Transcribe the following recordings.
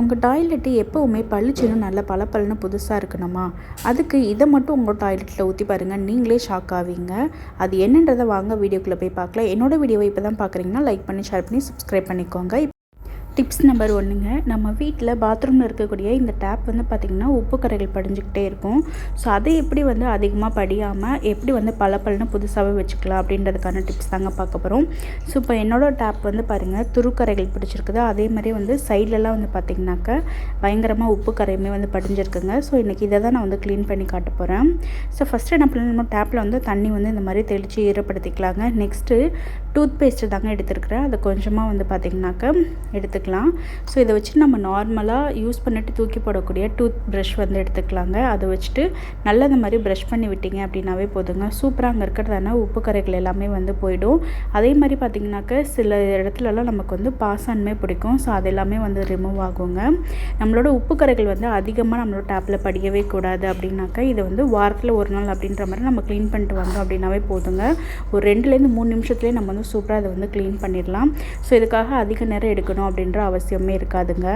உங்கள் டாய்லெட்டு எப்போவுமே பளிச்சுன்னு நல்லா பளபளன்னு புதுசாக இருக்கணுமா? அதுக்கு இதை மட்டும் உங்கள் டாய்லெட்டில் ஊற்றி பாருங்கள் நீங்களே ஷாக் ஆவீங்க. அது என்னன்றதை வாங்க வீடியோக்குள்ளே போய் பார்க்கலாம். என்னோட வீடியோவை இப்போ தான் பார்க்குறீங்கன்னா லைக் பண்ணி ஷேர் பண்ணி சப்ஸ்கிரைப் பண்ணிக்கோங்க. டிப்ஸ் நம்பர் ஒன்றுங்க நம்ம வீட்டில் பாத்ரூமில் இருக்கக்கூடிய இந்த டேப் வந்து பார்த்திங்கன்னா உப்பு கரைகள் படிஞ்சுக்கிட்டே இருக்கும். ஸோ அதை எப்படி வந்து அதிகமாக படியாமல் எப்படி வந்து பல பலன்னு புதுசாகவே வச்சுக்கலாம் அப்படின்றதுக்கான டிப்ஸ் தாங்க பார்க்க போகிறோம் ஸோ இப்போ என்னோடய டேப் வந்து பாருங்கள் துருக்கரைகள் பிடிச்சிருக்குது. அதே மாதிரி வந்து சைட்லலாம் வந்து பார்த்திங்கனாக்கா பயங்கரமாக உப்பு கரையுமே வந்து படிஞ்சிருக்குங்க. ஸோ இன்றைக்கி இதை தான் நான் வந்து க்ளீன் பண்ணி காட்ட போகிறேன் ஸோ ஃபஸ்ட்டு என்ன பண்ணணும் டேப்பில் வந்து தண்ணி வந்து இந்த மாதிரி தெளித்து ஈரப்படுத்திக்கலாங்க. நெக்ஸ்ட்டு டூத் பேஸ்ட்டு தாங்க எடுத்துருக்குறேன். அதை கொஞ்சமாக வந்து பார்த்திங்கனாக்கா எடுத்துக்கலாம். ஸோ இதை வச்சு நம்ம நார்மலாக யூஸ் பண்ணிட்டு தூக்கி போடக்கூடிய டூத் ப்ரஷ் வந்து எடுத்துக்கலாங்க. அதை வச்சுட்டு நல்லா இந்த மாதிரி ப்ரஷ் பண்ணி விட்டீங்க அப்படின்னாவே போதுங்க. சூப்பராக அங்கே இருக்கிறதான உப்பு கரைகள் எல்லாமே வந்து போயிடும். அதே மாதிரி பார்த்திங்கனாக்கா சில இடத்துலலாம் நமக்கு வந்து பாசான்மே பிடிக்கும். ஸோ அது எல்லாமே வந்து ரிமூவ் ஆகுங்க. நம்மளோட உப்பு கரைகள் வந்து அதிகமாக நம்மளோட டேப்பில் படியவே கூடாது அப்படின்னாக்கா இதை வந்து வாரத்தில் ஒரு நாள் அப்படின்ற மாதிரி நம்ம க்ளீன் பண்ணிட்டு வந்தோம் அப்படின்னாவே போதுங்க. ஒரு ரெண்டுலேருந்து மூணு நிமிஷத்துலேயே நம்ம வந்து சூப்பராக அதை வந்து க்ளீன் பண்ணிடலாம். ஸோ இதுக்காக அதிக நேரம் எடுக்கணும் பண்ணுற அவசியமே இருக்காதுங்க.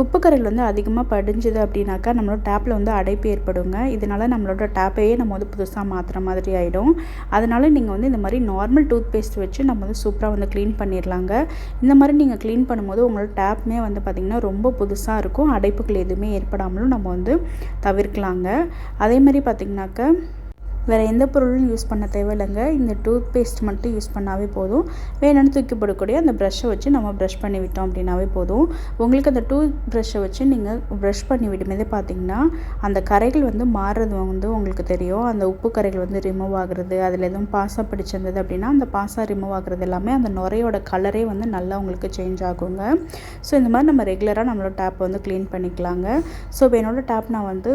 உப்பு கரைகள் வந்து அதிகமாக படிஞ்சுது அப்படின்னாக்கா நம்மளோட டேப்பில் வந்து அடைப்பு ஏற்படுங்க. இதனால் நம்மளோட டேப்பையே நம்ம வந்து புதுசாக மாற்றுற மாதிரி ஆகிடும் அதனால் நீங்கள் வந்து இந்த மாதிரி நார்மல் டூத் பேஸ்ட் வச்சு நம்ம வந்து சூப்பராக வந்து க்ளீன் பண்ணிடலாங்க. இந்த மாதிரி நீங்கள் க்ளீன் பண்ணும்போது உங்களோட டேப்புமே வந்து பார்த்திங்கன்னா ரொம்ப புதுசாக இருக்கும். அடைப்புகள் எதுவுமே ஏற்படாமலும் நம்ம வந்து தவிர்க்கலாங்க. அதே மாதிரி பார்த்திங்கனாக்கா வேறு எந்த பொருளும் யூஸ் பண்ண தேவையில்லைங்க. இந்த டூத் பேஸ்ட் மட்டும் யூஸ் பண்ணாவே போதும். வேணும்னு தூக்கி போடக்கூடிய அந்த ப்ரஷ்ஷை வச்சு நம்ம ப்ரஷ் பண்ணி விட்டோம் அப்படின்னாவே போதும். உங்களுக்கு அந்த டூத் ப்ரஷ்ஷை வச்சு நீங்கள் ப்ரஷ் பண்ணி விடும்போதே பார்த்தீங்கன்னா அந்த கரைகள் வந்து மாறுறது வந்து உங்களுக்கு தெரியும். அந்த உப்பு கரைகள் வந்து ரிமூவ் ஆகுறது அதில் எதுவும் பாசா பிடிச்சிருந்தது அப்படின்னா அந்த பாசா ரிமூவ் ஆகுறது எல்லாமே அந்த நுரையோட கலரே வந்து நல்லா உங்களுக்கு சேஞ்ச் ஆகுங்க. ஸோ இந்த மாதிரி நம்ம ரெகுலராக நம்மளோட டேப் வந்து க்ளீன் பண்ணிக்கலாங்க. ஸோ இப்போ என்னோடய டேப் நான் வந்து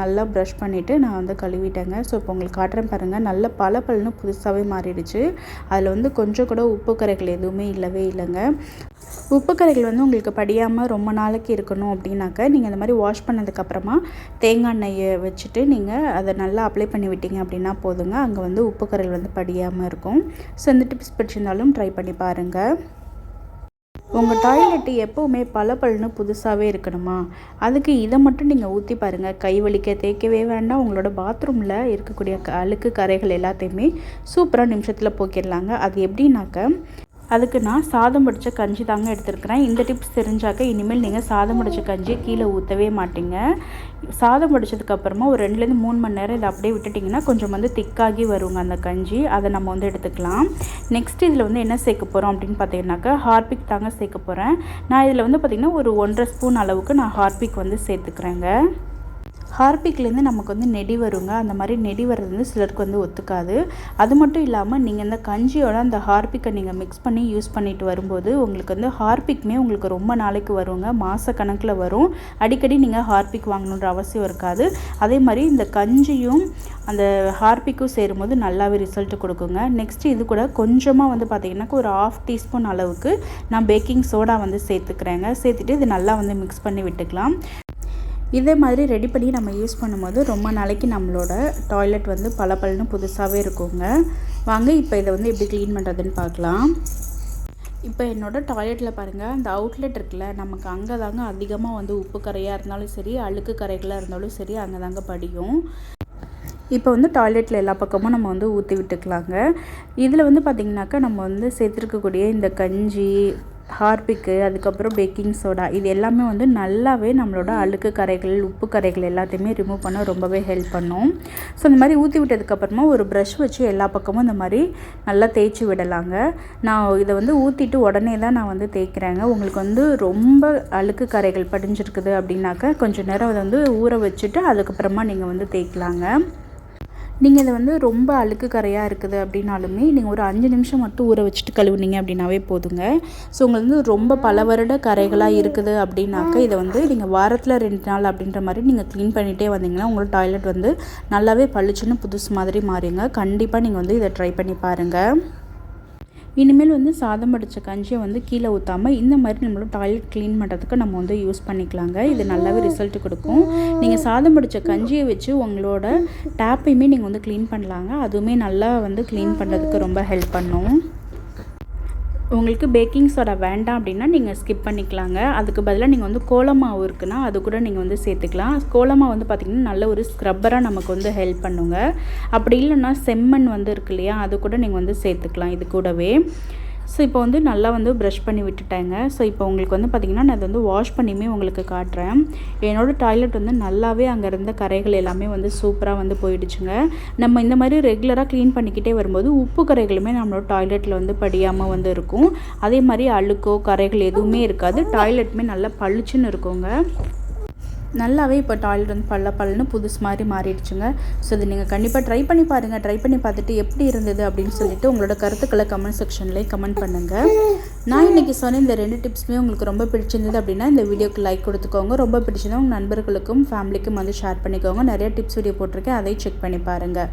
நல்லா ப்ரஷ் பண்ணிவிட்டு நான் வந்து கழுவிட்டேங்க. ஸோ இப்போ உங்களுக்கு காட்டுறேன் பாருங்கள் நல்ல பல பலன்னு புதுசாகவே மாறிடுச்சு. அதில் வந்து கொஞ்சம் கூட உப்பு கரைகள் எதுவுமே இல்லவே இல்லைங்க. உப்பு கரைகள் வந்து உங்களுக்கு படியாமல் ரொம்ப நாளைக்கு இருக்கணும் அப்படின்னாக்க நீங்கள் இந்த மாதிரி வாஷ் பண்ணதுக்கப்புறமா தேங்காய் எண்ணெயை வச்சுட்டு நீங்கள் அதை நல்லா அப்ளை பண்ணி விட்டீங்க அப்படின்னா போதுங்க. அங்கே வந்து உப்பு கரைகள் வந்து படியாமல் இருக்கும். ஸோ இந்த டிப்ஸ் பிடிச்சிருந்தாலும் ட்ரை பண்ணி பாருங்கள் உங்கள் டாய்லெட்டு எப்போவுமே பல பலன்னு புதுசாகவே இருக்கணுமா? அதுக்கு இதை மட்டும் நீங்கள் ஊற்றி பாருங்கள் கை வலிக்க தேய்க்கவே வேண்டாம். உங்களோட பாத்ரூமில் இருக்கக்கூடிய அழுக்கு கரைகள் எல்லாத்தையுமே சூப்பராக நிமிஷத்தில் போக்கிடலாங்க. அது எப்படின்னாக்க அதுக்கு நான் சாதம் படித்த கஞ்சி தாங்க எடுத்துருக்கிறேன். இந்த டிப்ஸ் தெரிஞ்சாக்க இனிமேல் நீங்கள் சாதம் படித்த கஞ்சியை கீழே ஊற்றவே மாட்டீங்க. சாதம் பிடிச்சதுக்கப்புறமா ஒரு ரெண்டுலேருந்து மூணு மணி நேரம் இதை அப்படியே விட்டுட்டிங்கன்னா கொஞ்சம் வந்து திக்காகி வருங்க அந்த கஞ்சி. அதை நம்ம வந்து எடுத்துக்கலாம். நெக்ஸ்ட் இதில் வந்து என்ன சேர்க்க போகிறோம் அப்படின்னு பார்த்தீங்கன்னாக்கா ஹார்பிக் தாங்க சேர்க்க போகிறேன் நான் இதில் வந்து பார்த்திங்கன்னா ஒரு ஒன்றரை ஸ்பூன் அளவுக்கு நான் ஹார்பிக் வந்து சேர்த்துக்கிறேங்க. ஹார்பிக்லேருந்து நமக்கு வந்து நெடி வருங்க. அந்த மாதிரி நெடி வர்றது வந்து சிலருக்கு வந்து ஒத்துக்காது. அது மட்டும் இல்லாமல் நீங்கள் இந்த கஞ்சியோட அந்த ஹார்பிக்கை நீங்கள் மிக்ஸ் பண்ணி யூஸ் பண்ணிட்டு வரும்போது உங்களுக்கு வந்து ஹார்பிக்மே உங்களுக்கு ரொம்ப நாளைக்கு வருங்க. மாத கணக்கில் வரும். அடிக்கடி நீங்கள் ஹார்பிக் வாங்கணுன்ற அவசியம் இருக்காது. அதே மாதிரி இந்த கஞ்சியும் அந்த ஹார்பிக்கும் சேரும்போது நல்லாவே ரிசல்ட் கொடுக்குங்க. நெக்ஸ்ட்டு இது கூட கொஞ்சமாக வந்து பார்த்திங்கன்னா ஒரு ஆஃப் டீஸ்பூன் அளவுக்கு நான் பேக்கிங் சோடா வந்து சேர்த்துக்கிறேங்க. சேர்த்துட்டு இது நல்லா வந்து மிக்ஸ் பண்ணி விட்டுக்கலாம். இதே மாதிரி ரெடி பண்ணி நம்ம யூஸ் பண்ணும்போது ரொம்ப நாளைக்கு நம்மளோட டாய்லெட் வந்து பல பலன்னு புதுசாகவே இருக்குங்க. வாங்க இப்போ இதை வந்து எப்படி க்ளீன் பண்ணுறதுன்னு பார்க்கலாம். இப்போ என்னோடய டாய்லெட்டில் பாருங்கள் அந்த அவுட்லெட் இருக்குல்ல நமக்கு அங்கே தாங்க அதிகமாக வந்து உப்பு கரையாக இருந்தாலும் சரி அழுக்கு கரைகளாக இருந்தாலும் சரி அங்கே தாங்க படியும். இப்போ வந்து டாய்லெட்டில் எல்லா பக்கமும் நம்ம வந்து ஊற்றி விட்டுக்கலாங்க. இதில் வந்து பார்த்திங்கனாக்கா நம்ம வந்து சேர்த்துருக்கக்கூடிய இந்த கஞ்சி ஹார்பிக்கு அதுக்கப்புறம் பேக்கிங் சோடா இது எல்லாமே வந்து நல்லாவே நம்மளோட அழுக்கு கரைகள் உப்பு கரைகள் எல்லாத்தையுமே ரிமூவ் பண்ண ரொம்பவே ஹெல்ப் பண்ணும். ஸோ இந்த மாதிரி ஊற்றி விட்டதுக்கப்புறமா ஒரு ப்ரஷ் வச்சு எல்லா பக்கமும் இந்த மாதிரி நல்லா தேய்ச்சி விடலாங்க. நான் இதை வந்து ஊற்றிட்டு உடனே தான் நான் வந்து தேய்க்கிறேங்க. உங்களுக்கு வந்து ரொம்ப அழுக்கு கரைகள் படிஞ்சிருக்குது அப்படின்னாக்கா கொஞ்சம் நேரம் அதை வந்து ஊற வச்சுட்டு அதுக்கப்புறமா நீங்கள் வந்து தேய்க்கலாங்க. நீங்கள் இதை வந்து ரொம்ப அழுக்கு கரையாக இருக்குது அப்படின்னாலுமே நீங்கள் ஒரு அஞ்சு நிமிஷம் மட்டும் ஊற வச்சுட்டு கழுவுனீங்க அப்படின்னாவே போதுங்க. ஸோ உங்களுக்கு வந்து ரொம்ப பல வருட கரைகளாக இருக்குது அப்படின்னாக்க இதை வந்து நீங்கள் வாரத்தில் ரெண்டு நாள் அப்படின்ற மாதிரி நீங்கள் க்ளீன் பண்ணிகிட்டே வந்தீங்கன்னா உங்களோட டாய்லெட் வந்து நல்லாவே பளிச்சுன்னு புதுசு மாதிரி மாறிங்க. கண்டிப்பாக நீங்கள் வந்து இதை ட்ரை பண்ணி பாருங்கள் இனிமேல் வந்து சாதம் படித்த கஞ்சியை வந்து கீழே ஊற்றாமல் இந்த மாதிரி நம்மளோட டாய்லெட் க்ளீன் பண்ணுறதுக்கு நம்ம வந்து யூஸ் பண்ணிக்கலாங்க. இது நல்லாவே ரிசல்ட் கொடுக்கும். நீங்கள் சாதம் படித்த கஞ்சியை வச்சு உங்களோட டேப்பையுமே நீங்கள் வந்து க்ளீன் பண்ணலாங்க. அதுவுமே நல்லா வந்து க்ளீன் பண்ணுறதுக்கு ரொம்ப ஹெல்ப் பண்ணும். உங்களுக்கு பேக்கிங் சோடா வேண்டாம் அப்படின்னா நீங்கள் ஸ்கிப் பண்ணிக்கலாங்க. அதுக்கு பதிலாக நீங்கள் வந்து கோலமாவு இருக்குன்னா அது கூட நீங்கள் வந்து சேர்த்துக்கலாம். கோலமாவு வந்து பார்த்திங்கன்னா நல்ல ஒரு ஸ்க்ரப்பராக நமக்கு வந்து ஹெல்ப் பண்ணுங்க. அப்படி இல்லைன்னா செம்மண் வந்து இருக்கு இல்லையா அது கூட நீங்கள் வந்து சேர்த்துக்கலாம் இது கூடவே. ஸோ இப்போ வந்து நல்லா வந்து ப்ரஷ் பண்ணி விட்டுட்டேங்க. ஸோ இப்போ உங்களுக்கு வந்து பார்த்திங்கன்னா நான் அதை வந்து வாஷ் பண்ணியுமே உங்களுக்கு காட்டுறேன். என்னோடய டாய்லெட் வந்து நல்லாவே அங்கே இருந்த கரைகள் எல்லாமே வந்து சூப்பராக வந்து போயிடுச்சுங்க. நம்ம இந்த மாதிரி ரெகுலராக க்ளீன் பண்ணிக்கிட்டே வரும்போது உப்பு கரைகளுமே நம்மளோட டாய்லெட்டில் வந்து படியாமல் வந்து இருக்கும். அதே மாதிரி அழுக்கோ கரைகள் எதுவுமே இருக்காது. டாய்லெட்டுமே நல்லா பளிச்சுன்னு இருக்குங்க. நல்லாவே இப்போ டாய்லெட் வந்து பல்ல பல்லுன்னு புதுசு மாதிரி மாறிடுச்சுங்க. ஸோ இது நீங்கள் கண்டிப்பாக ட்ரை பண்ணி பாருங்கள் ட்ரை பண்ணி பார்த்துட்டு எப்படி இருந்தது அப்படின்னு சொல்லிட்டு உங்களோட கருத்துக்களை கமெண்ட் செக்ஷன்லேயே கமெண்ட் பண்ணுங்கள் நான் இன்றைக்கி சொன்ன இந்த ரெண்டு டிப்ஸுமே உங்களுக்கு ரொம்ப பிடிச்சிருந்தது அப்படின்னா இந்த வீடியோக்கு லைக் கொடுத்துக்கோங்க. ரொம்ப பிடிச்சிருந்தா உங்கள் நண்பர்களுக்கும் ஃபேமிலிக்கும் வந்து ஷேர் பண்ணிக்கோங்க. நிறைய டிப்ஸ் வீடியோ போட்டிருக்கேன். அதையும் செக் பண்ணி பாருங்கள்